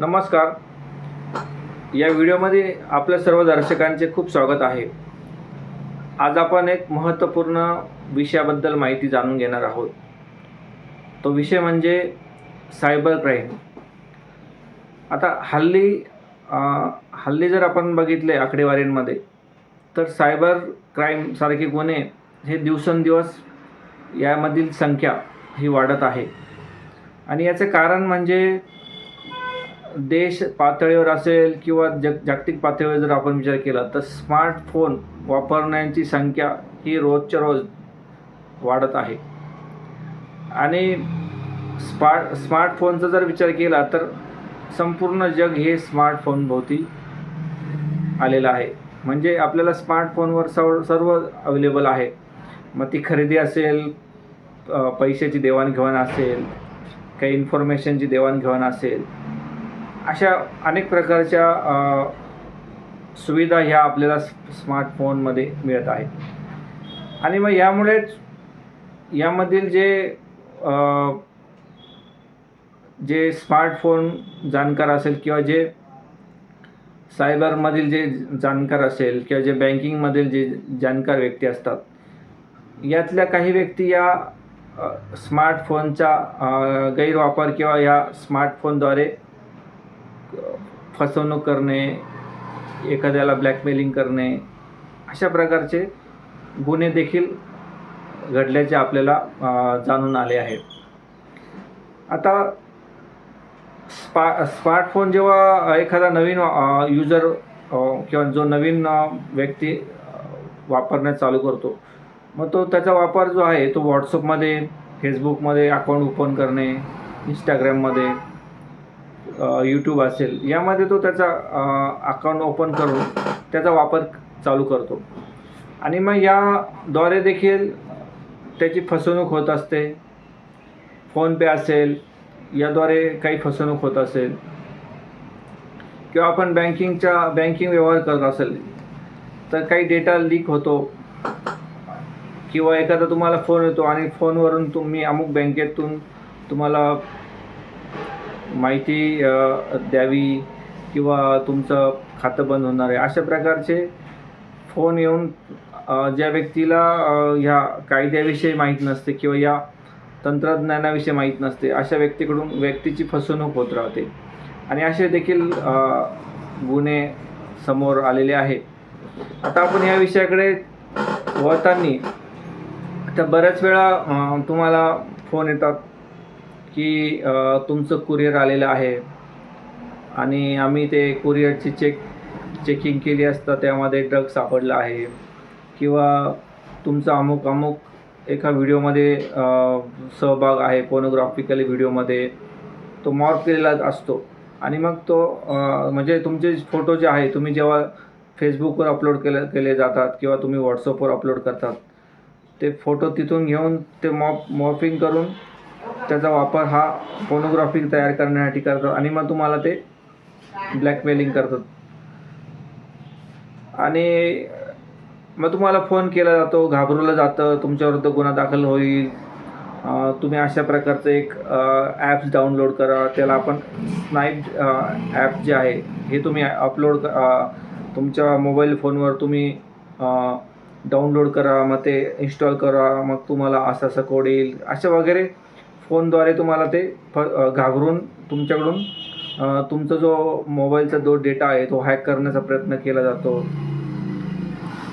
नमस्कार. या व्हिडिओमध्ये आपल्या सर्व दर्शकांचे खूप स्वागत आहे. आज आपण एक महत्त्वपूर्ण विषयाबद्दल माहिती जाणून घेणार आहोत. तो विषय म्हणजे सायबर क्राईम. आता हल्ली हल्ली जर आपण बघितले आकडेवारींमध्ये तर सायबर क्राईमसारखे गुन्हे हे दिवसेंदिवस यामधील संख्या ही वाढत आहे. आणि याचे कारण म्हणजे देश पातळीवर असेल किंवा जग जागतिक पातळीवर जर आपण विचार केला तर स्मार्टफोन वापरण्याची संख्या ही रोजच्या रोज वाढत आहे. आणि स्मार्ट स्मार्टफोनचा जर विचार केला तर संपूर्ण जग हे स्मार्टफोनभोवती आलेलं आहे. म्हणजे आपल्याला स्मार्टफोनवर सर्व सर्व अवेलेबल आहे. मग ती खरेदी असेल पैशाची देवाणघेवाण असेल काही इन्फॉर्मेशनची देवाणघेवाण असेल अशा अनेक प्रकारच्या सुविधा ह्या आपल्याला स्मार्टफोनमध्ये मिळत आहेत. आणि मग यामुळेच यामधील जे जे स्मार्टफोन जाणकार असेल किंवा जे सायबरमधील जे जाणकार असेल किंवा जे बँकिंगमधील जे जाणकार व्यक्ती असतात यातल्या काही व्यक्ती या स्मार्टफोनचा गैरवापर किंवा या स्मार्टफोनद्वारे फसवणूक करणे एखाद्याला ब्लॅकमेलिंग करणे अशा प्रकारचे गुन्हे देखील घडल्याचे आपल्याला जाणून आले आहेत. आता स्पा स्मार्टफोन जेव्हा एखादा नवीन युजर किंवा जो नवीन व्यक्ती वापरण्यास चालू करतो मग तो त्याचा वापर जो आहे तो व्हॉट्सअपमध्ये फेसबुकमध्ये अकाउंट ओपन करणे इंस्टाग्राममध्ये यूट्यूब असेल यामध्ये तो त्याचा अकाउंट ओपन करून त्याचा वापर चालू करतो. आणि मग याद्वारे देखील त्याची फसवणूक होत असते. फोनपे असेल याद्वारे काही फसवणूक होत असेल. किंवा आपण बँकिंगच्या बँकिंग व्यवहार करत असेल तर काही डेटा लीक होतो. किंवा एखादा तुम्हाला फोन येतो आणि फोनवरून तुम्ही अमुक बँकेतून तुम्हाला माहिती द्यावी किंवा तुमचं खातं बंद होणार आहे. अशा प्रकारचे फोन येऊन ज्या व्यक्तीला ह्या कायद्याविषयी माहीत नसते किंवा या तंत्रज्ञानाविषयी माहीत नसते अशा व्यक्तीकडून व्यक्तीची फसवणूक होत राहते. आणि असे देखील गुन्हे समोर आलेले आहेत. आता आपण या विषयाकडे वळताना तर बऱ्याच वेळा तुम्हाला फोन येतात. की तुमचं कुरिअर आलेलं आहे. आणि आम्ही ते कुरिअरची चेक चेकिंग केली असता त्यामध्ये ड्रग सापडला आहे. किंवा तुमचा अमुक अमुक एका व्हिडिओमध्ये सहभाग आहे पोनोग्राफिकली व्हिडिओमध्ये तो मॉर्फ केलेला असतो. आणि मग तो म्हणजे तुमचे फोटो जे आहे तुम्ही जेव्हा फेसबुकवर अपलोड केले केले जातात किंवा तुम्ही व्हॉट्सअपवर अपलोड करतात ते फोटो तिथून घेऊन ते मॉप मॉर्फिंग करून त्याचा वापर हा फोनोग्राफी तयार करण्यासाठी करतात आणि मग तुम्हाला ते ब्लॅकमेलिंग करतात. आणि मग तुम्हाला फोन केला जातो घाबरवलं जातं तुमच्याविरुद्ध गुन्हा दाखल होईल. तुम्ही अशा प्रकारचं एक ॲप्स डाउनलोड करा. त्याला आपण स्नाईप ॲप जे आहे हे तुम्ही अपलोड तुमच्या मोबाईल फोनवर तुम्ही डाउनलोड करा. मग ते इन्स्टॉल करा. मग तुम्हाला असं असं कोड येईल. अशा वगैरे फोनद्वारे तुम्हाला ते फ घाबरून तुमच्याकडून तुमचा जो मोबाईलचा जो डेटा आहे तो हॅक करण्याचा प्रयत्न केला जातो.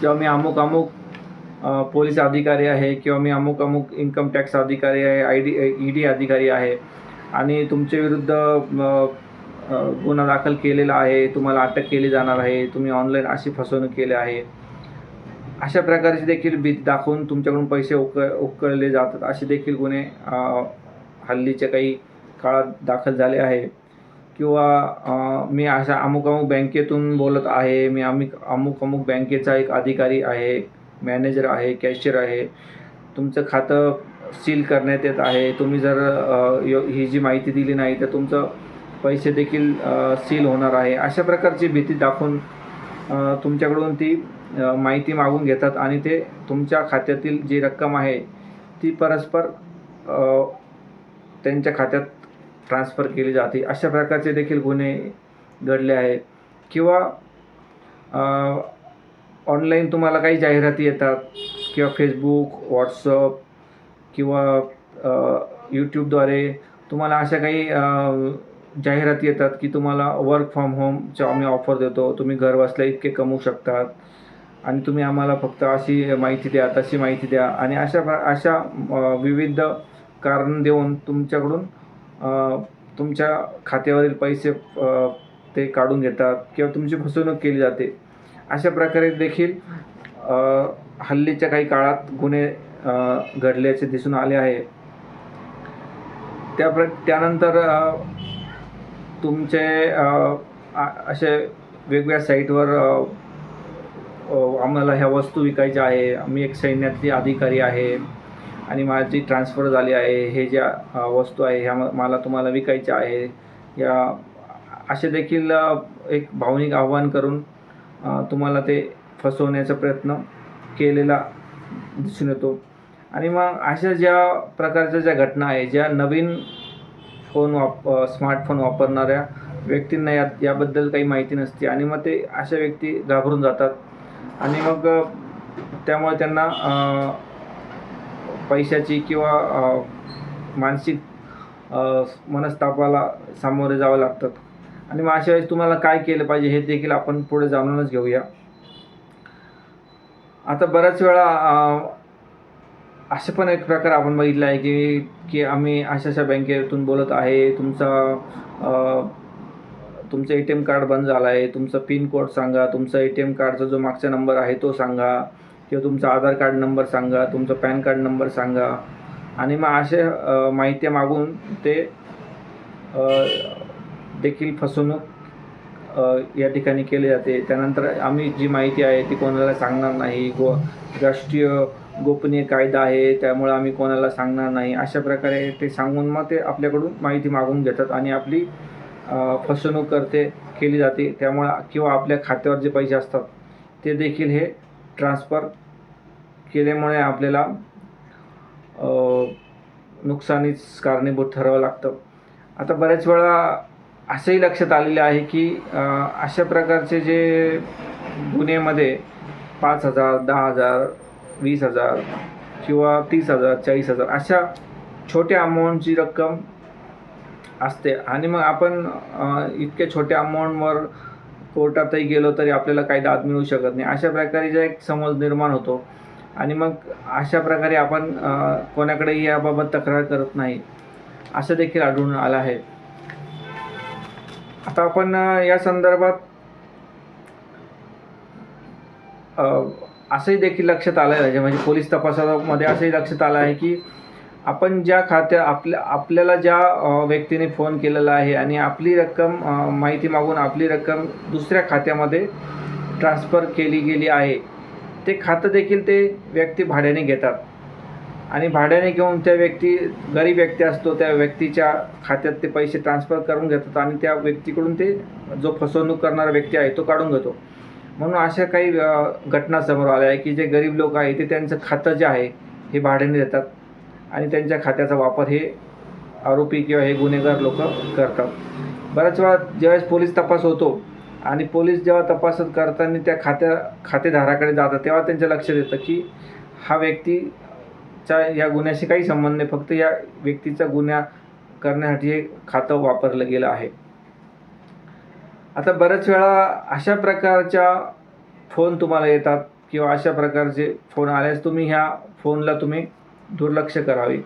किंवा मी अमुक अमुक पोलीस अधिकारी आहे किंवा मी अमुक अमुक इन्कम टॅक्स अधिकारी आहे आय डी ई डी अधिकारी आहे आणि तुमच्या विरुद्ध गुन्हा दाखल केलेला आहे तुम्हाला अटक केली जाणार आहे तुम्ही ऑनलाईन अशी फसवणूक केली आहे. अशा प्रकारचे देखील भीती दाखवून तुमच्याकडून पैसे उक उकळले जातात. असे देखील गुन्हे हल्लीच्या काही काळात दाखल झाले आहे. किंवा मी अशा अमुक अमुक बँकेतून बोलत आहे. मी अमुक अमुक अमुक बँकेचा एक अधिकारी आहे मॅनेजर आहे कॅशियर आहे. तुमचं खातं सील करण्यात येत आहे. तुम्ही जर यो- ही जी माहिती दिली नाही तर तुमचं पैसे देखील सील होणार आहे. अशा प्रकारची भीती दाखवून तुमच्याकडून ती माहिती मागून घेतात आणि ते तुमच्या खात्यातील जी रक्कम आहे ती परस्पर त्यांच्या खात्यात ट्रान्सफर केली जाते. अशा प्रकारचे देखील गुन्हे घडले आहेत. किंवा ऑनलाईन तुम्हाला काही जाहिराती येतात किंवा फेसबुक व्हॉट्सअप किंवा यूट्यूबद्वारे तुम्हाला अशा काही जाहिराती येतात की तुम्हाला वर्क फ्रॉम होमच्या आम्ही ऑफर देतो. तुम्ही घर बसल्या इतके कमवू शकतात. आणि तुम्ही आम्हाला फक्त अशी माहिती द्या तशी माहिती द्या. आणि अशा प्र अशा विविध कारण देऊन तुमच्याकडून तुमच्या खात्यावरील पैसे ते काढून घेतात किंवा तुमची फसवणूक केली जाते. अशा प्रकारे देखील हल्लीच्या काही काळात गुन्हे घडल्याचे दिसून आले आहे. त्या प्र त्यानंतर तुमचे आ- असे वेगवेगळ्या साईटवर आम्हाला ह्या वस्तू विकायच्या आहे. मी एक सैन्यातली अधिकारी आहे. आणि माझी ट्रान्सफर झाली आहे हे ज्या वस्तू आहे ह्या म- मला तुम्हाला विकायच्या आहे या असे देखील एक भावनिक आव्हान करून तुम्हाला ते फसवण्याचा प्रयत्न केलेला दिसून येतो. आणि मग अशा ज्या प्रकारच्या ज्या घटना आहे ज्या नवीन फोन वाप स्मार्टफोन वापरणाऱ्या व्यक्तींना या याबद्दल काही माहिती नसते आणि मग ते अशा व्यक्ती घाबरून जातात. आणि मग त्यामुळे त्यांना पैशाची किंवा मानसिक मनस्तापाला सामोरे जावं लागतात. आणि मग अशा वेळेस तुम्हाला काय केलं पाहिजे हे देखील आपण पुढे जाणूनच घेऊया. आता बऱ्याच वेळा असे पण एक प्रकार आपण बघितला आहे की की आम्ही अशा अशा बँकेतून बोलत आहे तुमचा तुमचं ए टी एम कार्ड बंद झालं आहे तुमचा पिन कोड सांगा तुमचा ए टी एम कार्डचा जो मागचा नंबर आहे तो सांगा. किंवा तुमचा आधार कार्ड नंबर सांगा तुमचा पॅन कार्ड नंबर सांगा. आणि मग असे माहिती मागून ते देखील फसवणूक या ठिकाणी केली जाते. त्यानंतर आम्ही जी माहिती आहे ती कोणाला सांगणार नाही. गो राष्ट्रीय गोपनीय कायदा आहे त्यामुळे आम्ही कोणाला सांगणार नाही. अशा प्रकारे ते सांगून मग ते आपल्याकडून माहिती मागून घेतात आणि आपली फसवणूक करते केली जाते. त्यामुळे किंवा आपल्या खात्यावर जे पैसे असतात ते देखील हे ट्रान्सफर केल्यामुळे आपल्याला नुकसानीच कारणीभूत ठरावं लागतं. आता बऱ्याच वेळा असंही लक्षात आलेलं आहे की अशा प्रकारचे जे गुन्हेमध्ये पाच हजार दहा हजार वीस हजार किंवा तीस हजार चाळीस हजार अशा छोट्या अमाऊंटची रक्कम असते. आणि मग आपण इतक्या छोट्या अमाऊंटवर कोर्टातही गेलो तरी आपल्याला काही दाद मिळू शकत नाही. अशा प्रकारे जे एक समज निर्माण होतो. आणि मग अशा प्रकारे आपण कोणाकडे कोणाकडेही याबाबत तक्रार करत नाही असं देखील आढळून आलं आहे. आता आपण या संदर्भात असंही देखील लक्षात आलं आहे म्हणजे पोलीस तपासामध्ये असंही लक्षात आलं आहे की आपण ज्या खात्या आपल्या आपल्याला ज्या व्यक्तीने फोन केलेला आहे आणि आपली रक्कम माहिती मागून आपली रक्कम दुसऱ्या खात्यामध्ये ट्रान्सफर केली गेली आहे ते खातं देखील ते व्यक्ती भाड्याने घेतात. आणि भाड्याने घेऊन त्या व्यक्ती गरीब व्यक्ती असतो त्या व्यक्तीच्या खात्यात ते पैसे ट्रान्सफर करून घेतात आणि त्या व्यक्तीकडून ते जो फसवणूक करणारा व्यक्ती आहे तो काढून घेतो. म्हणून अशा काही घटना समोर आल्या आहे की जे गरीब लोक आहे ते त्यांचं खातं जे आहे हे भाड्याने देतात आणि त्यांच्या खात्याचा वापर हे आरोपी किंवा हे गुन्हेगार लोक करतात. बऱ्याच वेळा ज्यावेळेस पोलीस तपास होतो आणि पोलीस जेव्हा तपासत करताना त्या खात्या खातेदाराकडे जातात तेव्हा त्यांच्या लक्षात येतं की हा व्यक्तीच्या या गुन्ह्याशी काही संबंध नाही. फक्त या व्यक्तीचा गुन्हा करण्यासाठी हे खातं वापरलं गेलं आहे. आता बऱ्याच वेळा अशा प्रकारच्या फोन तुम्हाला येतात किंवा अशा प्रकारचे फोन आल्यास तुम्ही ह्या फोनला तुम्ही दुर्लक्ष करावे.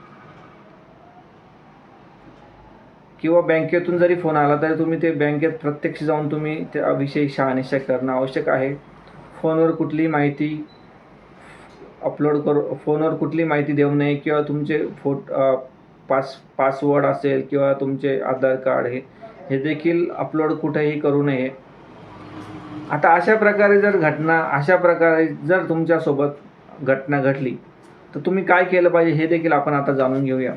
किंवा बँकेतून जरी फोन आला तरी तुम्ही ते बँकेत प्रत्यक्ष जाऊन तुम्ही त्याविषयी शहानिशा करणं आवश्यक आहे. फोनवर कुठलीही माहिती अपलोड करू फोनवर कुठली माहिती देऊ नये किंवा तुमचे फोट पास पासवर्ड असेल किंवा तुमचे आधार कार्ड हे हे देखील अपलोड कुठेही करू नये. आता अशा प्रकारे जर घटना अशा प्रकारे जर तुमच्यासोबत घटना घडली तर तुम्ही काय केलं पाहिजे हे देखील आपण आता जाणून घेऊया.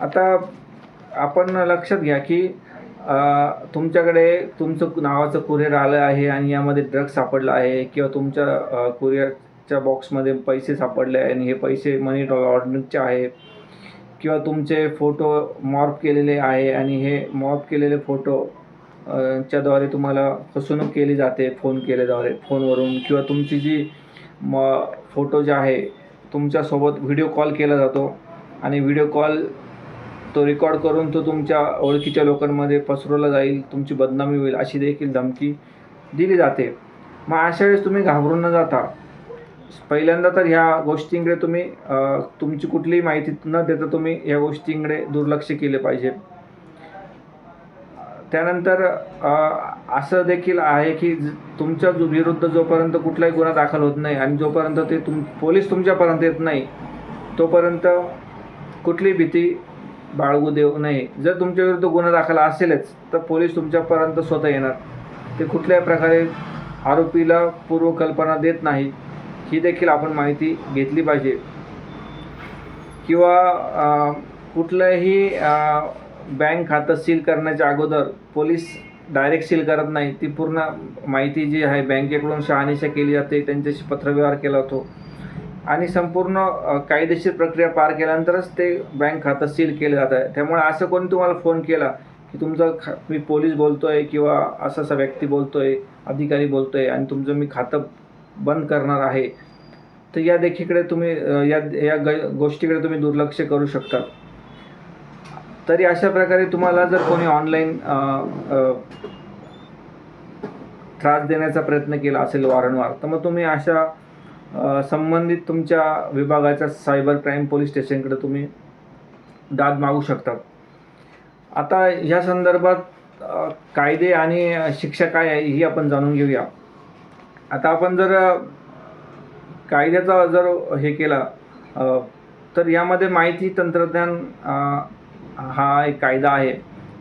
आता आपण लक्षात घ्या की तुमच्याकडे तुमचं नावाचं कुरिअर आलं आहे आणि यामध्ये ड्रग्स सापडला आहे किंवा तुमच्या कुरिअरच्या बॉक्समध्ये पैसे सापडले आहे आणि हे पैसे मनी ऑर्डरचे आहे किंवा तुमचे फोटो मॉर्फ केलेले आहे आणि हे मॉर्फ केलेले फोटो च्याद्वारे तुम्हाला फसवणूक केली जाते फोन केल्याद्वारे फोनवरून किंवा तुमची जी म फोटो जे आहे तुमच्यासोबत व्हिडिओ कॉल केला जातो आणि व्हिडिओ कॉल तो रेकॉर्ड करून तो तुमच्या ओळखीच्या लोकांमध्ये पसरवला जाईल तुमची बदनामी होईल अशी देखील धमकी दिली जाते. मग अशा वेळेस तुम्ही घाबरून न जाता पहिल्यांदा तर ह्या गोष्टींकडे तुम्ही तुमची कुठलीही माहिती न देता तुम्ही ह्या गोष्टींकडे दुर्लक्ष केले पाहिजे. त्यानंतर असं देखील आहे की ज- तुमच्या जो विरुद्ध जोपर्यंत कुठलाही गुन्हा दाखल होत नाही आणि जोपर्यंत ते तुम पोलीस तुमच्यापर्यंत येत नाही तोपर्यंत कुठलीही भीती बाळगू देऊ नये. जर तुमच्याविरुद्ध गुन्हा दाखल असेलच तर पोलीस तुमच्यापर्यंत स्वतः येणार. ते कुठल्याही प्रकारे आरोपीला पूर्वकल्पना देत नाही ही देखील आपण माहिती घेतली पाहिजे. किंवा कुठलंही बँक खातं सील करण्याच्या अगोदर पोलीस डायरेक्ट सील करत नाही. ती पूर्ण माहिती जी आहे बँकेकडून शहानिशा केली जाते त्यांच्याशी पत्रव्यवहार केला जातो. आणि संपूर्ण कायदेशीर प्रक्रिया पार केल्यानंतरच ते बँक खातं सील केलं जातं. आहे त्यामुळे असं कोणी तुम्हाला फोन केला की तुमचं खा मी पोलीस बोलतो आहे किंवा असा असा व्यक्ती बोलतो आहे अधिकारी बोलतो आहे आणि तुमचं मी खातं बंद करणार आहे तर या देखीकडे तुम्ही या या ग गोष्टीकडे तुम्ही दुर्लक्ष करू शकता. तरी अशा प्रकारे तुम्हाला जर कोणी ऑनलाईन त्रास देण्याचा प्रयत्न केला असेल वारंवार तर मग तुम्ही अशा संबंधित तुमच्या विभागाच्या सायबर क्राईम पोलीस स्टेशनकडे तुम्ही दाद मागू शकतात आता ह्या संदर्भात कायदे आणि शिक्षा काय आहे ही आपण जाणून घेऊया. आता आपण जर कायद्याचा जर हे केला तर यामध्ये माहिती तंत्रज्ञान हा एक कायदा आहे.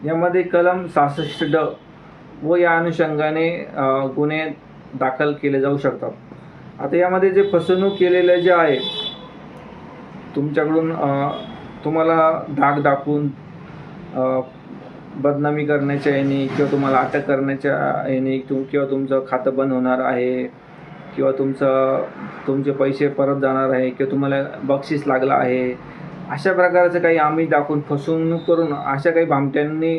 यामध्ये कलम सहासष्ट ड व या अनुषंगाने गुन्हे दाखल केले जाऊ शकतात. आता यामध्ये जे फसवणूक केलेलं जे आहे तुमच्याकडून तुम्हाला धाक दाखवून बदनामी करण्याच्या याने किंवा तुम्हाला अटक करण्याच्या याने तुम किंवा तुमचं खातं बंद होणार आहे किंवा तुमचं तुमचे पैसे परत जाणार आहे किंवा तुम्हाला बक्षीस लागलं आहे अशा प्रकारचं काही आम्ही दाखवून फसवणूक करून अशा काही भामट्यांनी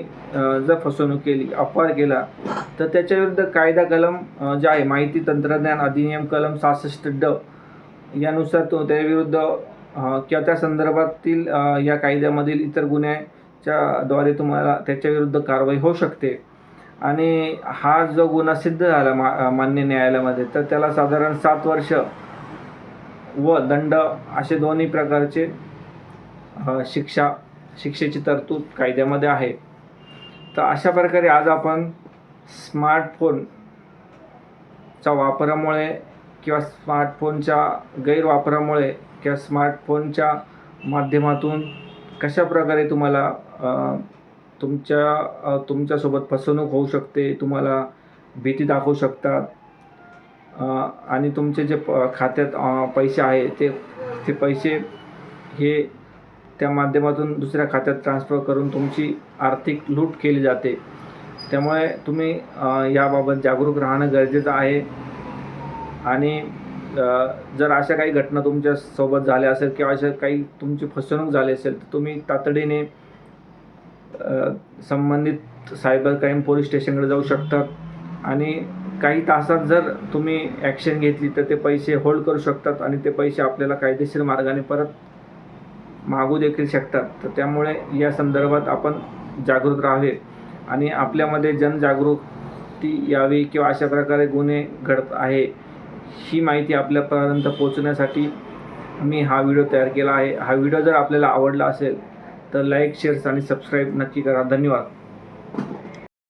जर फसवणूक केली अपवाद केला तर त्याच्याविरुद्ध कायदा कलम जे आहे माहिती तंत्रज्ञान अधिनियम कलम सहासष्ट ड यानुसार तो त्याविरुद्ध किंवा त्या संदर्भातील या कायद्यामधील इतर गुन्ह्याच्या द्वारे तुम्हाला त्याच्याविरुद्ध कारवाई होऊ शकते. आणि हा जो गुन्हा सिद्ध झाला मा मान्य न्यायालयामध्ये तर त्याला साधारण सात वर्ष व दंड असे दोन्ही प्रकारचे शिक्षा शिक्षेची तरतूद कायद्यामध्ये आहे. तर अशा प्रकारे आज आपण स्मार्टफोनच्या वापरामुळे किंवा स्मार्टफोनच्या गैरवापरामुळे किंवा स्मार्टफोनच्या माध्यमातून कशा प्रकारे तुम्हाला तुमच्या तुमच्यासोबत फसवणूक होऊ शकते तुम्हाला भीती दाखवू शकतात आणि तुमचे जे प खात्यात पैसे आहे ते ते पैसे हे त्या माध्यमातून दुसऱ्या खात्यात ट्रान्सफर करून तुमची आर्थिक लूट केली जाते. त्यामुळे तुम्ही याबाबत जागरूक राहणं गरजेचं आहे. आणि जर अशा काही घटना तुमच्यासोबत झाल्या असेल किंवा अशा काही तुमची फसवणूक झाली असेल तर तुम्ही तातडीने संबंधित सायबर क्राईम पोलीस स्टेशनकडे जाऊ शकतात आणि काही तासात जर तुम्ही ॲक्शन घेतली तर ते पैसे होल्ड करू शकतात आणि ते पैसे आपल्याला कायदेशीर मार्गाने परत मागू देखील शकतात. तर त्यामुळे या संदर्भात आपण जागृत राहावे आणि आपल्यामध्ये जनजागृती यावी किंवा अशा प्रकारे गुन्हे घडत आहे ही माहिती आपल्यापर्यंत पोहोचण्यासाठी मी हा व्हिडिओ तयार केला आहे. हा व्हिडिओ जर आपल्याला आवडला असेल तर लाईक शेअर्स आणि सबस्क्राईब नक्की करा. धन्यवाद.